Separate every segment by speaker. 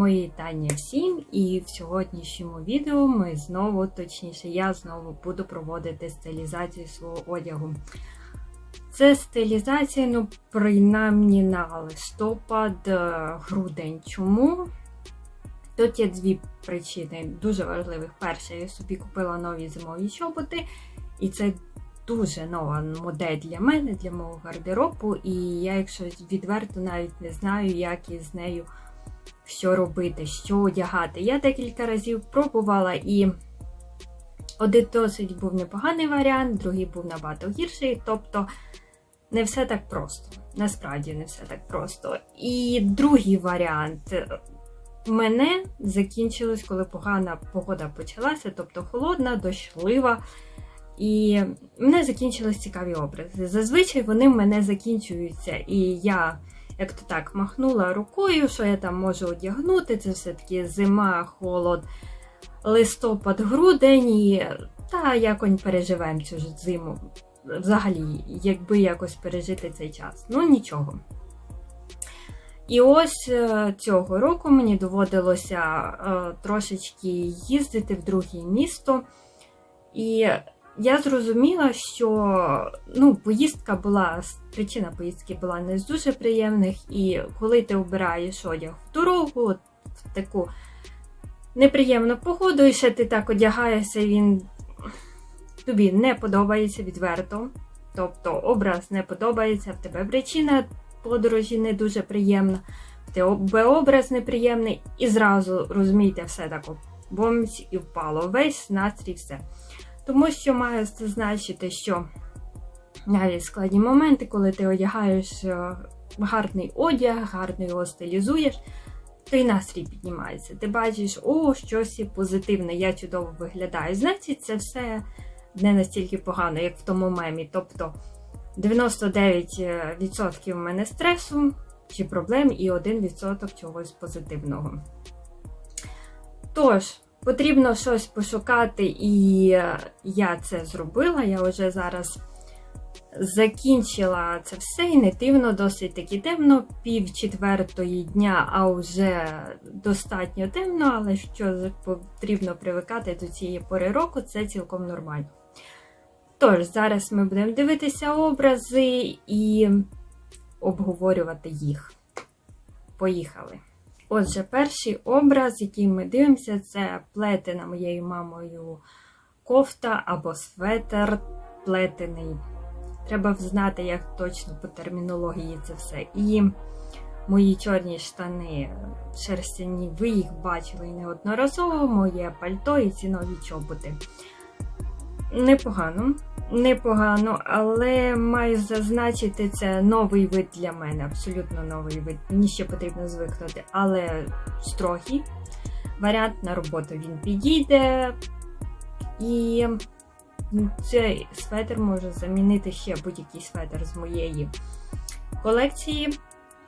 Speaker 1: Мої вітання всім, і в сьогоднішньому відео ми знову, точніше, я знову буду проводити стилізацію свого одягу. Це стилізація, ну, принаймні на листопад, е. Чому? Тут є дві причини дуже важливих. Перша, я собі купила нові зимові чоботи, і це дуже нова модель для мене, для мого гардеробу. І я, якщо відверто, навіть не знаю, як із нею що робити, що одягати. Я декілька разів пробувала і один досить був непоганий варіант, другий був набагато гірший. Тобто не все так просто. Насправді не все так просто. І другий варіант. Мене закінчилось, коли погана погода почалася, тобто холодна, дощлива. І мене закінчились цікаві образи. Зазвичай вони в мене закінчуються, і я як то так махнула рукою, що я там можу одягнути. Це все-таки зима, холод, листопад, грудень. і Та якось переживемо цю зиму. Взагалі, якби якось пережити цей час. Ну нічого. І ось е, цього року мені доводилося е, трошечки їздити в друге місто. І я зрозуміла, що ну, поїздка була, причина поїздки була не з дуже приємних, і коли ти обираєш одяг в дорогу, в таку неприємну погоду, і ще ти так одягаєшся, він тобі не подобається відверто. Тобто образ не подобається, в тебе причина подорожі не дуже приємна, в тебе образ неприємний, і зразу розумієте, все так бомць і впало. Весь настрій, все. Тому що маю зазначити, що навіть складні моменти, коли ти одягаєш е, гарний одяг, гарно його стилізуєш, то й настрій піднімається. Ти бачиш, о, щось позитивне, я чудово виглядаю. Значить, це все не настільки погано, як в тому мемі. Тобто 99% в мене стресу чи проблем і 1% чогось позитивного. Тож, Потрібно щось пошукати, і я це зробила. Я вже зараз закінчила це все, і не дивно, досить таки темно, пів четвертої дня, а вже достатньо темно, але що потрібно привикати до цієї пори року, це цілком нормально. Тож, зараз ми будемо дивитися образи і обговорювати їх. Поїхали! Отже, перший образ, який ми дивимося, це плетена моєю мамою кофта або светер плетений. Треба знати, як точно по термінології це все. І мої чорні штани шерстяні, ви їх бачили неодноразово, моє пальто і ці нові чоботи. Непогано непогано, але маю зазначити, це новий вид для мене, абсолютно новий вид. Мені ще потрібно звикнути, але строгий варіант на роботу він підійде. І цей светр може замінити ще будь-який светр з моєї колекції.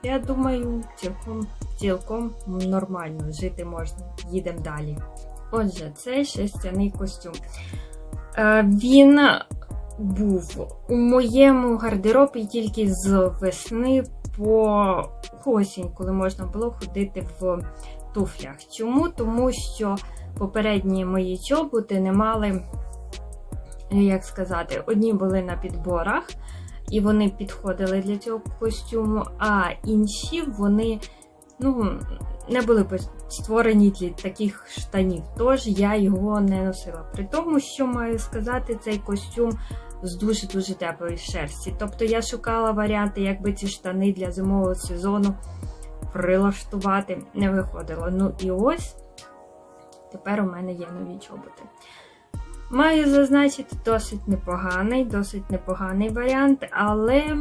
Speaker 1: Я думаю, цілком цілком нормально жити можна. Їдемо далі. Отже, цей шерстяний костюм. Е, він був у моєму гардеробі тільки з весни по осінь, коли можна було ходити в туфлях. Чому? Тому що попередні мої чоботи не мали, як сказати, одні були на підборах, і вони підходили для цього костюму, а інші вони, ну, не були б створені для таких штанів, тож я його не носила. При тому, що маю сказати, цей костюм з дуже-дуже теплої шерсті. Тобто я шукала варіанти, як би ці штани для зимового сезону прилаштувати, не виходило. Ну і ось тепер у мене є нові чоботи. Маю зазначити досить непоганий, досить непоганий варіант, але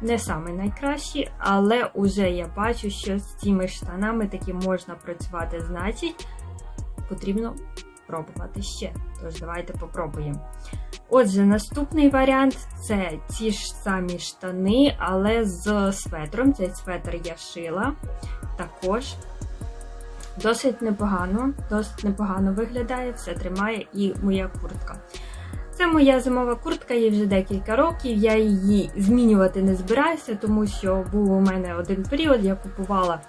Speaker 1: не самий найкращий. Але уже я бачу, що з цими штанами таки можна працювати, значить, потрібно пробувати ще. Тож, давайте попробуємо. Отже, наступний варіант це ті ж самі штани, але з светром. Цей светр я шила також. Досить непогано, досить непогано виглядає, все тримає і моя куртка. Це моя зимова куртка, їй вже декілька років. Я її змінювати не збираюся, тому що був у мене один період, я купувала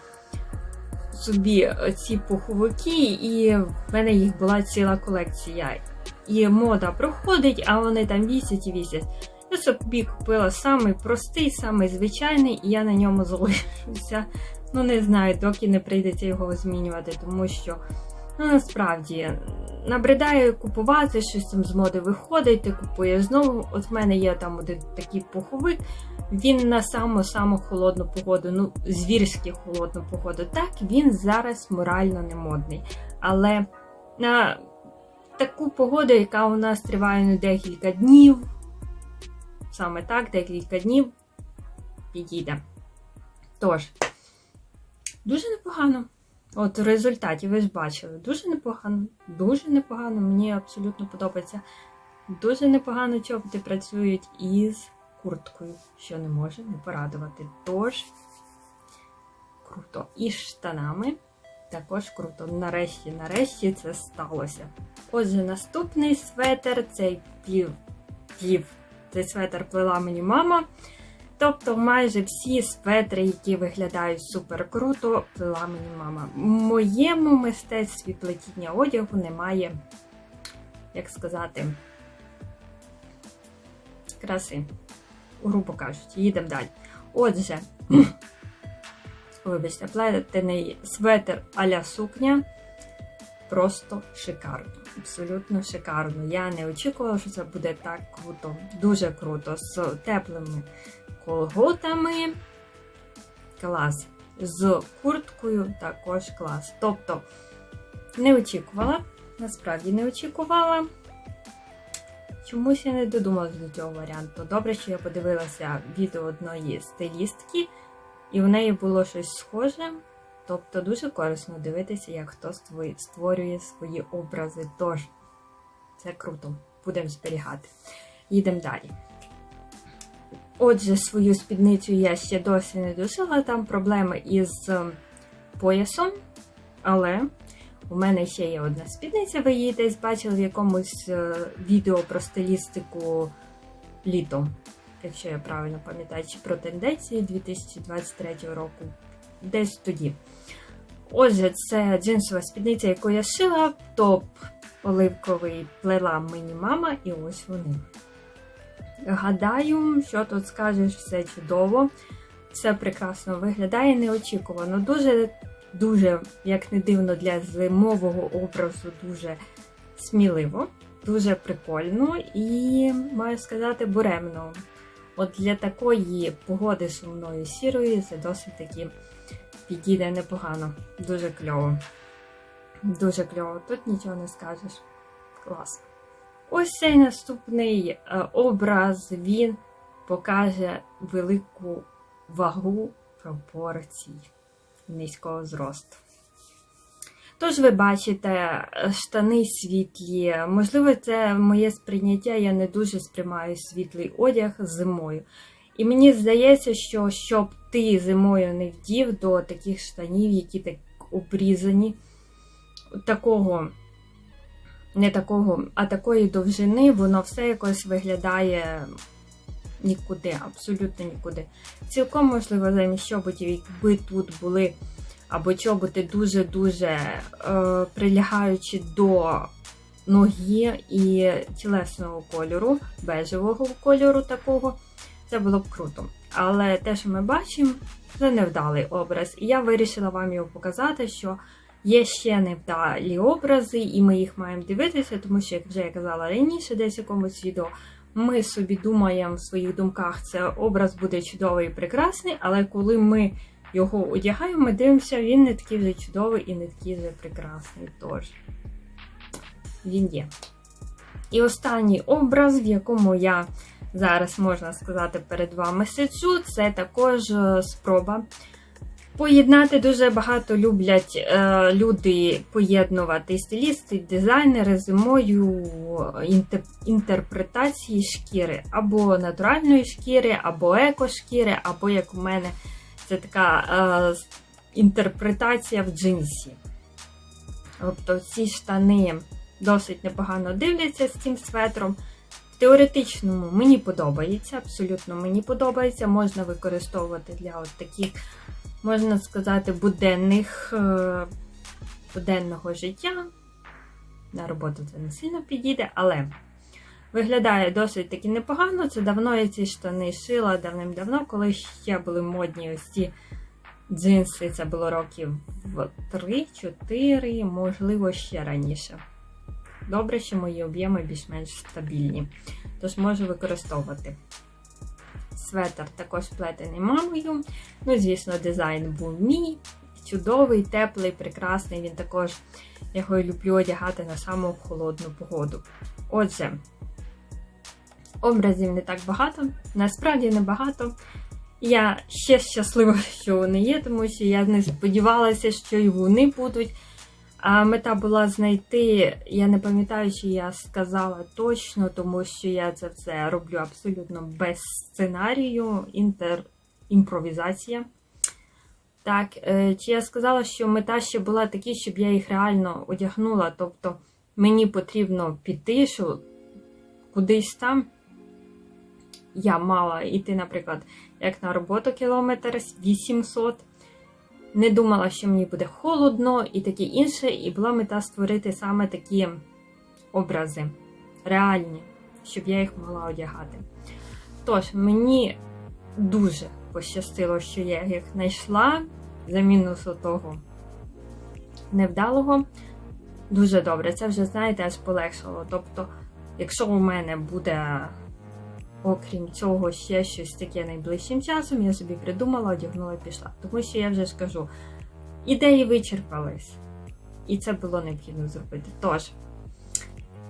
Speaker 1: собі ці пуховики, і в мене їх була ціла колекція. І мода проходить, а вони там вісять і вісять. Я собі купила самий простий, самий звичайний, і я на ньому залишуся. Ну, не знаю, доки не прийдеться його змінювати, тому що ну, насправді набридає купувати, щось там з моди виходить, ти купуєш знову. От в мене є там один такий пуховик. Він на саму-саму холодну погоду, ну, звірськи холодну погоду. Так, він зараз морально не модний. Але на таку погоду, яка у нас триває ну, декілька днів, саме так, декілька днів підійде. Тож, дуже непогано. От в результаті ви ж бачили, дуже непогано, дуже непогано, мені абсолютно подобається. Дуже непогано чоботи працюють із курткою, що не може не порадувати. Тож, круто. І штанами також круто. Нарешті, нарешті це сталося. Отже, наступний светр цей плів. плів. Цей светр плела мені мама. Тобто майже всі светри, які виглядають супер круто, плела мені мама. В моєму мистецтві плетіння одягу немає, як сказати, краси. Грубо кажучи, їдемо далі. Отже, вибачте, плетений светр а-ля сукня. Просто шикарно. Абсолютно шикарно. Я не очікувала, що це буде так круто. Дуже круто. З теплими колготами. Клас. З курткою також клас. Тобто, не очікувала, насправді не очікувала. Чомусь я не додумалася до цього варіанту. Добре, що я подивилася відео одної стилістки, і в неї було щось схоже. Тобто дуже корисно дивитися, як хто створює свої образи. Тож, це круто. Будемо зберігати. Їдемо далі. Отже, свою спідницю я ще досі не дошила. Там проблеми із поясом, але у мене ще є одна спідниця, ви її десь бачили в якомусь е, відео про стилістику літом, якщо я правильно пам'ятаю, чи про тенденції 2023 року. Десь тоді. Отже, це джинсова спідниця, яку я шила, топ оливковий плела мені мама, і ось вони. Гадаю, що тут скажеш, все чудово, все прекрасно виглядає неочікувано. Дуже, дуже, як не дивно, для зимового образу, дуже сміливо, дуже прикольно і, маю сказати, буремно. От для такої погоди сумної сірої це досить таки підійде непогано. Дуже кльово. Дуже кльово. Тут нічого не скажеш. Клас. Ось цей наступний е, образ він покаже велику вагу пропорцій низького зросту. Тож, ви бачите, е, штани світлі. Можливо, це моє сприйняття, я не дуже сприймаю світлий одяг зимою. І мені здається, що щоб ти зимою не вдів до таких штанів, які так обрізані, такого не такого, а такої довжини, воно все якось виглядає нікуди, абсолютно нікуди. Цілком можливо, замість чоботів, якби тут були або чоботи дуже-дуже е, прилягаючи до ноги і тілесного кольору, бежевого кольору такого, це було б круто. Але те, що ми бачимо, це невдалий образ. І я вирішила вам його показати, що Є ще невдалі образи, і ми їх маємо дивитися, тому що, як вже я казала раніше, десь в якомусь відео, ми собі думаємо в своїх думках, це образ буде чудовий і прекрасний, але коли ми його одягаємо, ми дивимося, він не такий вже чудовий і не такий вже прекрасний. Тож, він є. І останній образ, в якому я зараз можна сказати перед вами сиджу, це також е, спроба Поєднати дуже багато люблять е, люди поєднувати стилісти, дизайнери зимою інтер, інтерпретації шкіри, або натуральної шкіри, або екошкіри, або, як у мене, це така е, інтерпретація в джинсі. Тобто ці штани досить непогано дивляться з цим светром. В теоретичному мені подобається, абсолютно мені подобається, можна використовувати для от таких можна сказати, буденних, е, буденного життя. На роботу це не сильно підійде, але виглядає досить таки непогано. Це давно я ці штани шила давним-давно, коли ще були модні ось ці джинси. Це було років 3-4, можливо, ще раніше. Добре, що мої об'єми більш-менш стабільні, тож можу використовувати. Светр також плетений мамою. Ну, звісно, дизайн був мій. Чудовий, теплий, прекрасний. Він також я його люблю одягати на саму холодну погоду. Отже, образів не так багато, насправді не багато. Я ще щаслива, що вони є, тому що я не сподівалася, що і вони будуть. А мета була знайти, я не пам'ятаю, чи я сказала точно, тому що я це все роблю абсолютно без сценарію, інтер... імпровізація. Так, е, чи я сказала, що мета ще була така, щоб я їх реально одягнула. Тобто мені потрібно піти, що кудись там я мала йти, наприклад, як на роботу кілометр 800. Не думала, що мені буде холодно і таке інше, і була мета створити саме такі образи реальні, щоб я їх могла одягати. Тож, мені дуже пощастило, що я їх знайшла за мінусу того невдалого. Дуже добре, це вже, знаєте, аж полегшало. Тобто, якщо у мене буде, окрім цього, ще щось таке найближчим часом, я собі придумала, одягнула і пішла. Тому що я вже скажу, ідеї вичерпались, і це було необхідно зробити. Тож,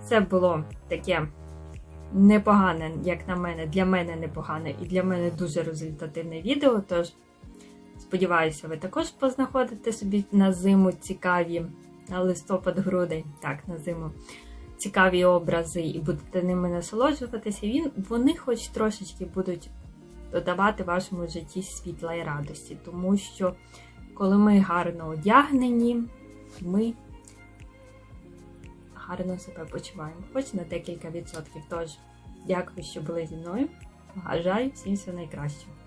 Speaker 1: це було таке непогане, як на мене, для мене непогане і для мене дуже результативне відео. Тож, сподіваюся, ви також познаходите собі на зиму цікаві, на листопад-грудень, так, на зиму, цікаві образи і будете ними насолоджуватися. Він, вони хоч трошечки будуть додавати вашому житті світла і радості, тому що коли ми гарно одягнені, ми гарно себе почуваємо, хоч на декілька відсотків. Тож, дякую, що були зі мною. Бажаю всім все найкращого.